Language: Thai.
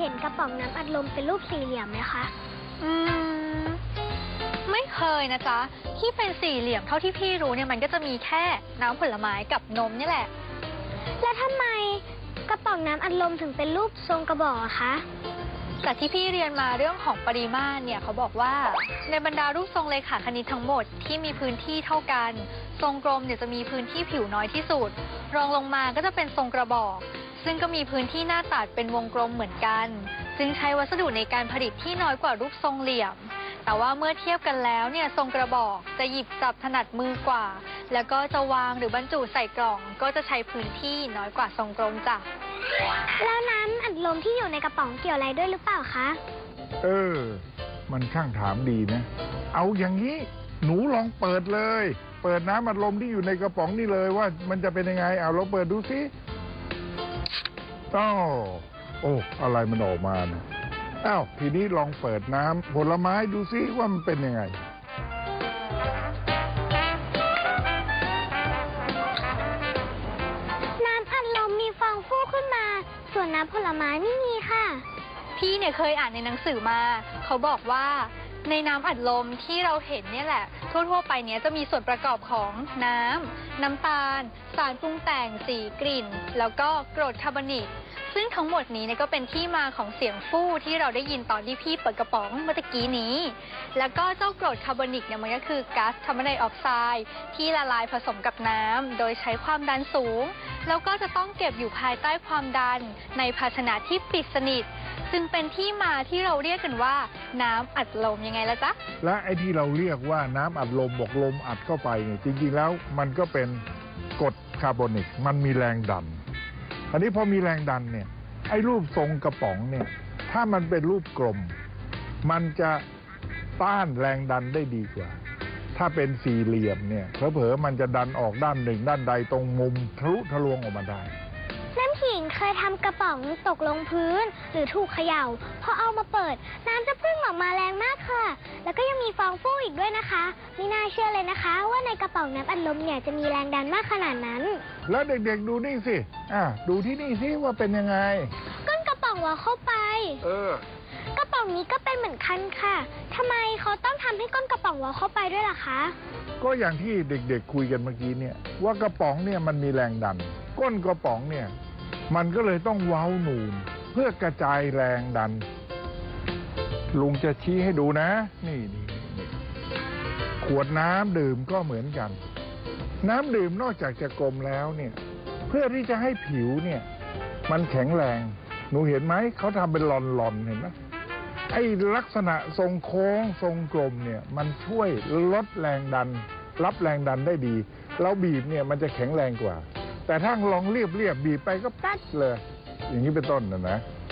ยเห็นกระป๋องน้ำอัดลมเป็นรูปสี่เหลี่ยมไหมคะ อืม ไม่เคยนะจ๊ะ ที่เป็นสี่เหลี่ยมเท่าที่พี่รู้เนี่ยมันก็จะมีแค่น้ำผลไม้กับนมนี่แหละ แล้วทำไมกระป๋องน้ำอัดลมถึงเป็นรูปทรงกระบอกอะคะแต่ที่พี่เรียนมาเรื่องของปริมาตรเนี่ยเขาบอกว่า ในบรรดารูปทรงเลขาคณิตทั้งหมดที่มีพื้นที่เท่ากัน ทรงกลมเนี่ยจะมีพื้นที่ผิวน้อยที่สุด รองลงมาก็จะเป็นทรงกระบอก ซึ่งก็มีพื้นที่หน้าตัดเป็นวงกลมเหมือนกันจึงใช้วัสดุในการผลิตที่น้อยกว่ารูปทรงเหลี่ยม แต่ว่าเมื่อเทียบกันแล้วเนี่ยทรงกระบอกจะหยิบจับถนัดมือกว่า แล้วก็จะวางหรือบรรจุใส่กล่อง ก็จะใช้พื้นที่น้อยกว่าทรงกลมจ้ะ แล้วน้ำอัดลมที่อยู่ในกระป๋องเกี่ยวอะไรด้วยหรือเปล่าคะ เออ มันช่างถามดีนะ เอาอย่างนี้ หนูลองเปิดเลย เปิดน้ำอัดลมที่อยู่ในกระป๋องนี่เลยว่ามันจะเป็นยังไงเอาเราเปิดดูสิ อ้าวโอ้อะไรมันออกมานะอ้าวทีนี้ลองเปิดน้ำผลไม้ดูสิว่ามันเป็นยังไง น้ำอัดลมมีฟองฟูขึ้นมา ส่วนน้ำผลไม้ไม่มีค่ะ พี่เนี่ยเคยอ่านในหนังสือมา เขาบอกว่า ในน้ำอัดลมที่เราเห็นเนี่ยแหละ ทั่ว ๆ ไปเนี้ยจะมีส่วนประกอบของน้ำ น้ำตาล สารปรุงแต่งสีกลิ่น แล้วก็กรดคาร์บอนิก ซึ่งทั้งหมดนี้เนี่ยก็เป็นที่มาของเสียงฟู่ที่เราได้ยินตอนที่พี่เปิดกระป๋องเมื่อตะกี้นี้ แล้วก็เจ้ากรดคาร์บอนิกเนี่ยมันก็คือก๊าซคาร์บอนไดออกไซด์ที่ละลายผสมกับน้ำโดยใช้ความดันสูง แล้วก็จะต้องเก็บอยู่ภายใต้ความดันในภาชนะที่ปิดสนิท จึงเป็นที่มาที่เราเรียกกันว่า น้ำอัดลมยังไงละจ๊ะ และไอ้ที่เราเรียกว่าน้ำอัดลมบอกลมอัดเข้าไปเนี่ยจริงๆแล้วมันก็เป็นกรดคาร์บอนิก มันมีแรงดัน อันนี้พอมีแรงดันเนี่ยไอ้รูปทรงกระป๋องเนี่ยถ้ามันเป็นรูปกลม มันจะต้านแรงดันได้ดีกว่า ถ้าเป็นสี่เหลี่ยมเนี่ยเผลอๆมันจะดันออกด้านหนึ่งด้านใดตรงมุมทะลุทะลวงออกมาได้ น้ำขิงเคยทำกระป๋องตกลงพื้น หรือถูกเขย่า พอเอามาเปิด น้ำจะพุ่งออกมาแรงมากค่ะ แล้วก็ยังมีฟองฟูอีกด้วยนะคะไม่น่าเชื่อเลยนะคะ ว่าในกระป๋องน้ำอัดลมเนี่ยจะมีแรงดันมากขนาดนั้น แล้วเด็กๆดูนี่สิอะดูที่นี่สิว่าเป็นยังไง ก้นกระป๋องวาเข้าไป เออ กระป๋องนี้ก็เป็นเหมือนกันค่ะทำไมเขาต้องทำให้ก้นกระป๋องวาเข้าไปด้วยล่ะคะ ก็อย่างที่เด็กๆคุยกันเมื่อกี้เนี่ย ว่ากระป๋องเนี่ยมันมีแรงดัน ก้นกระป๋องเนี่ย มันก็เลยต้องเว้าหนูน เพื่อกระจายแรงดัน ลุงจะชี้ให้ดูนะ นี่นี่นี่ขวดน้ำดื่มก็เหมือนกัน น้ำดื่มนอกจากจะกลมแล้วเนี่ย เพื่อที่จะให้ผิวเนี่ย มันแข็งแรง หนูเห็นไหม เขาทำเป็นหลอนๆ เห็นไหมไอ้ลักษณะทรงโค้งทรงกลมเนี่ย มันช่วยลดแรงดัน รับแรงดันได้ดีเราบีบเนี่ยมันจะแข็งแรงกว่า แต่ถ้าลองเรียบเรียบบีบไปก็แป๊ดเลยอย่างนี้เป็นต้นนะนะ